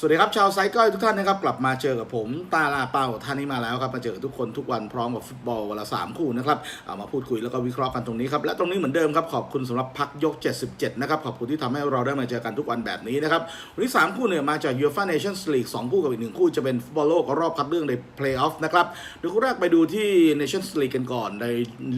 สวัสดีครับชาวไซก้อยทุกท่านนะครับกลับมาเจอกับผมตาลาเป้าท่านนี้มาแล้วครับมาเจอกับทุกคนทุกวันพร้อมกับฟุตบอลวันละสามคู่นะครับเอามาพูดคุยแล้วก็วิเคราะห์กันตรงนี้ครับและตรงนี้เหมือนเดิมครับขอบคุณสำหรับพักยก 77 นะครับขอบคุณที่ทำให้เราได้มาเจอกันทุกวันแบบนี้นะครับวันนี้ 3 คู่เนี่ยมาจาก UEFA Nations League 2คู่กับอีกหนึ่งคู่จะเป็นฟุตบอลโลกรอบคัดเลือกในเพลย์ออฟนะครับเดี๋ยวคู่แรกไปดูที่ Nations League กันก่อนใน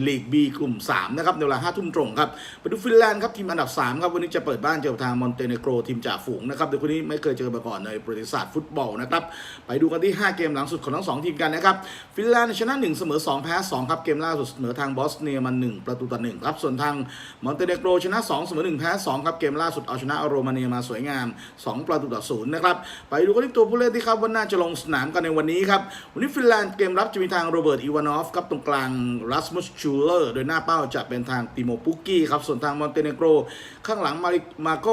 ลีก B กลุ่ม3นะครับในเวลา5ทุ่มตรงครับไปดูฟินแลนด์ครับทีมอันดับ3ครับวันนี้จะเปิดบ้านเจอกับทางมอนเตเนโกรทีมจ่าฝูงนะครับเดี๋ยวคู่นี้ไม่เคยเจอมาก่อนในประวัติศาสตร์ฟุตบอลนะครับไปดูกันที่ 5 เกมหลังสุดของทั้ง 2 ทีมกันนะครับฟินแลนด์ชนะ 1 เสมอ 2 แพ้ 2 ครับ เกมล่าสุดเสมอทางบอสเนียมา1ประตูต่อ1ครับส่วนทางมอนเตเนโกรชนะ 2 เสมอ 1 แพ้ 2 ครับ เกมล่าสุดเอาชนะโรมาเนียมาสวยงาม 2 ประตูต่อ0นะครับไปดูกันที่ตัวผู้เล่นที่ครับว่าน่าจะลงสนามกันในวันนี้ครับวันนี้ฟินแลนด์เกมรับจะมีทางโรเบิร์ตอีวานอฟครับตรงกลางรัสมุสชูเลอร์โดยหน้าเป้าจะเป็นทางติโมปุกกี้ครับส่วนทางมอนเตเนโกรข้างหลังมาริมาโก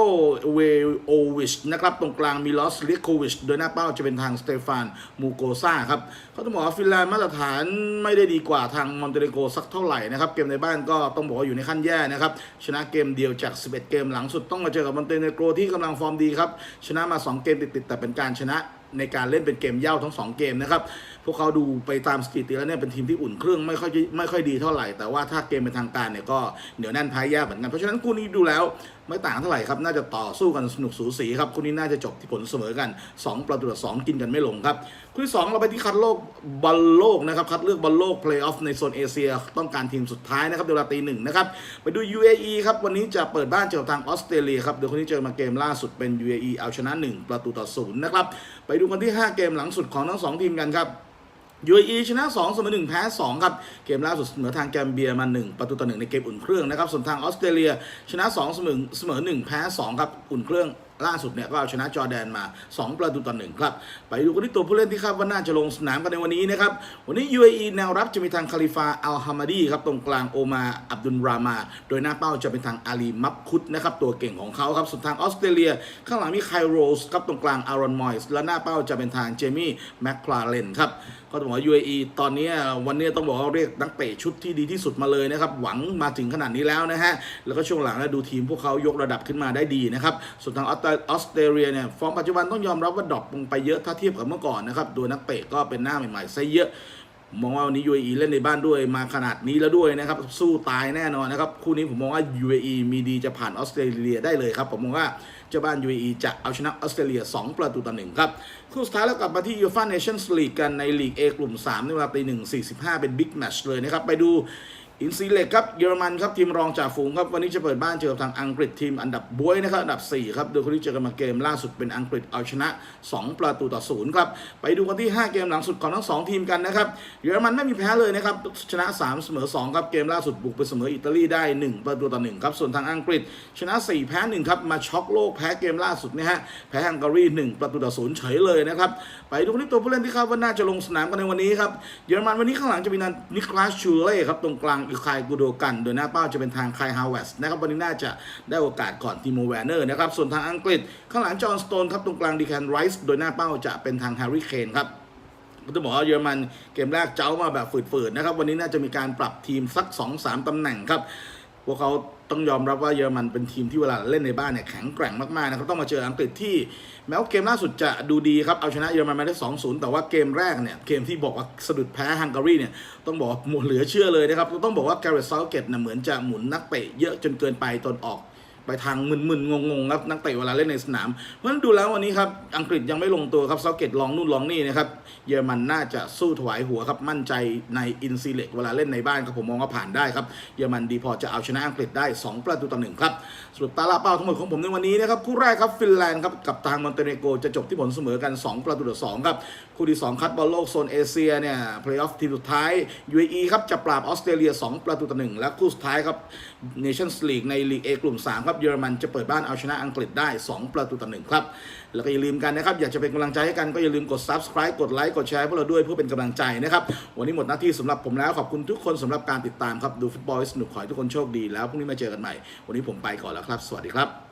เวโอวิชนะครับตรงกลางมิลอสลิโควิช โดยหน้าเป้าจะเป็นทางสเตฟานมูโกซาครับเขาต้องบอกว่าฟินแลนด์มาตรฐานไม่ได้ดีกว่าทางมอนเตเนโกรสักเท่าไหร่นะครับ เกมในบ้านก็ต้องบอกว่าอยู่ในขั้นแย่นะครับ ชนะเกมเดียวจาก 11 เกมหลังสุดต้องมาเจอกับมอนเตเนโกรที่กำลังฟอร์มดีครับ ชนะมา 2 เกมติดๆแต่เป็นการชนะในการเล่นเป็นเกมเย่าทั้ง 2 เกมนะครับ พวกเขาดูไปตามสถิติแล้วเนี่ยเป็นทีมที่อุ่นเครื่องไม่ค่อยไม่ค่อยดีเท่าไหร่ แต่ว่าถ้าเกมเป็นทางการเนี่ยก็เหนียวแน่นพายยากเหมือนกัน เพราะฉะนั้นคู่นี้ดูแล้ว ไม่ต่างเท่าไหร่ครับ น่าจะต่อสู้กันสนุกสูสีครับคู่นี้น่าจะจบที่ผลเสมอกัน 2 ประตูต่อ2กินกันไม่ลงครับคู่ที่ 2 เราไปที่คัดโลกบอลโลกนะครับ คัดเลือกบอลโลกเพลย์ออฟในโซนเอเชีย ต้องการทีมสุดท้ายนะครับเวลาตีหนึ่งนะครับ ไปดู UAE ครับ วันนี้จะเปิดบ้านเจอกับทางออสเตรเลียครับเดี๋ยวคนนี้เจอมาเกมล่าสุดเป็น UAE เอาชนะ 1 ประตูต่อศูนย์นะครับไปดูกันที่ 5 เกมหลังสุดของทั้ง2ทีมกันครับ UAE ชนะ2เสมอ1แพ้2ครับ เกมล่าสุดเสมอทางแกมเบียมา 1 ประตูต่อ1ในเกมอุ่นเครื่องนะครับ ส่วนทางออสเตรเลียชนะ2เสมอเสมอ1แพ้2ครับ อุ่นเครื่อง ล่าสุดเนี่ยก็เอาชนะจอร์แดนมา 2 ประตูต่อ1ครับ ไปดูกันที่ตัวผู้เล่นที่คาดว่าน่าจะลงสนามกันในวันนี้นะครับ วันนี้ UAE แนวรับจะมีทางคาลิฟาอัลฮามาดีครับ ตรงกลางโอมาอับดุลรามา โดยหน้าเป้าจะเป็นทางอาลีมับคุดนะครับ ตัวเก่งของเขาครับ ส่วนทางออสเตรเลีย ข้างหลังมีไคโรสครับตรงกลางอารอนมอยส์และหน้าเป้าจะเป็นทางเจมี่แมคคลาเรนครับก็ต้องบอกว่า UAE ตอนนี้วันนี้ต้องบอกว่าเรียกนักเตะชุดที่ดีที่สุดมาเลยนะครับหวังมาถึงขนาดนี้แล้วนะฮะแล้วก็ช่วงหลังดูทีมพวกเขายกระดับขึ้นมาได้ดีนะครับส่วนทางออสเตออสเตรเลียเนี่ยฟอร์มปัจจุบันต้องยอมรับว่าดรอปลงไปเยอะถ้าเทียบกับเมื่อก่อนนะครับโดยนักเตะก็เป็นหน้าใหม่ๆซะเยอะ มองว่าวันนี้ UAE เล่นในบ้านด้วยมาขนาดนี้แล้วด้วยนะครับ สู้ตายแน่นอนนะครับ คู่นี้ผมมองว่า UAE มีดีจะผ่านออสเตรเลียได้เลยครับ ผมมองว่าเจ้าบ้าน UAE จะเอาชนะออสเตรเลีย 2 ประตูต่อหนึ่งครับ คู่สุดท้ายแล้วกลับมาที่ UEFA Nations League กันในลีก A กลุ่ม 3 ในเวลาตีหนึ่งสี่สิบห้าเป็นบิ๊กแมชเลยนะครับ ไปดู อินซีเล็กครับเยอรมันครับทีมรองจ่าฝูงครับวันนี้จะเปิดบ้านเจอกับทางอังกฤษทีมอันดับบวยนะครับอันดับ 4 ครับโดยคนที่เจอกันมาเกมล่าสุดเป็นอังกฤษเอาชนะ 2 ประตูต่อศูนย์ครับไปดูกันที่ 5 เกมหลังสุดของทั้ง 2 ทีมกันนะครับเยอรมันไม่มีแพ้เลยนะครับชนะ 3 เสมอ 2 ครับเกมล่าสุดบุกไปเสมออิตาลีได้ 1 ประตูต่อ1ครับส่วนทางอังกฤษ ชนะ 4 แพ้ 1 ครับมาช็อกโลกแพ้เกมล่าสุดนะฮะแพ้ฮังการี 1 ประตูต่อศูนย์เฉยเลยนะครับไปดูกันที่ตัวผู้เล่นที่คาดว่าน่าจะลงสนามกันในวันนี้ครับเยอรมันวันนี้ข้างหลังจะมีนันนิคลาสชูเล่ครับตรงกลางอีคายกูโดกัน โดยหน้าเป้าจะเป็นทางคายฮาวเวสนะครับวันนี้น่าจะได้โอกาสก่อนทีโมแวนเนอร์นะครับ ส่วนทางอังกฤษ ข้างหลังจอห์นสโตนครับตรงกลางดีแคนไรส์โดยหน้าเป้าจะเป็นทางแฮร์รี่เคนครับผมจะบอกว่าเยอรมันเกมแรกเจ้ามาแบบฝืดๆนะครับ วันนี้น่าจะมีการปรับทีมสัก 2-3ตำแหน่งครับ พวกเขาต้องยอมรับว่าเยอรมันเป็นทีมที่เวลาเล่นในบ้านเนี่ยแข็งแกร่งมากๆนะครับต้องมาเจออังกฤษที่แม้ว่าเกมล่าสุดจะดูดีครับเอาชนะเยอรมันมาได้ 2-0 แต่ว่าเกมแรกเนี่ยเกมที่บอกว่าสะดุดแพ้ฮังการีเนี่ยต้องบอกหมดเหลือเชื่อเลยนะครับต้องบอกว่าแกเรตเซาเกตเนี่ยเหมือนจะหมุนนักเตะเยอะจนเกินไปตนออก ไปทางมึนๆงงๆครับนักเตะเวลาเล่นในสนาม เพราะฉะนั้นดูแล้ววันนี้ครับอังกฤษยังไม่ลงตัวครับเซาเกตลองนู่นลองนี่นะครับเยอรมันน่าจะสู้ถวายหัวครับมั่นใจในอินซีเล็กเวลาเล่นในบ้านครับผมมองว่าผ่านได้ครับเยอรมันดีพอจะเอาชนะอังกฤษได้ 2 ประตูต่อหนึ่งครับสรุปตาลาเป้าทั้งหมดของผมในวันนี้นะครับคู่แรกครับฟินแลนด์ครับกับทางมอนเตเนโกรจะจบที่ผลเสมอกัน 2 ประตูต่อ2ครับคู่ที่2คัดบอลโลกโซนเอเชียเนี่ยเพลย์ออฟทีมสุดท้าย UAE ครับจะปราบออสเตรเลีย 2 ประตูต่อหนึ่งและคู่สุดท้ายครับเนชั่นส์ลีกในลีก A กลุ่ม3ครับเยอรมันจะเปิดบ้านเอาชนะอังกฤษได้ 2 ประตูต่อหนึ่งครับ แล้วก็อย่าลืมกันนะครับ อยากจะเป็นกำลังใจให้กันก็อย่าลืมกด subscribe กดไลค์กดแชร์พวกเราด้วยเพื่อเป็นกำลังใจนะครับ วันนี้หมดหน้าที่สำหรับผมแล้วขอบคุณทุกคนสำหรับการติดตามครับดูฟุตบอลสนุกขอให้ทุกคนโชคดีแล้วพรุ่งนี้มาเจอกันใหม่ วันนี้ผมไปก่อนแล้วครับ สวัสดีครับ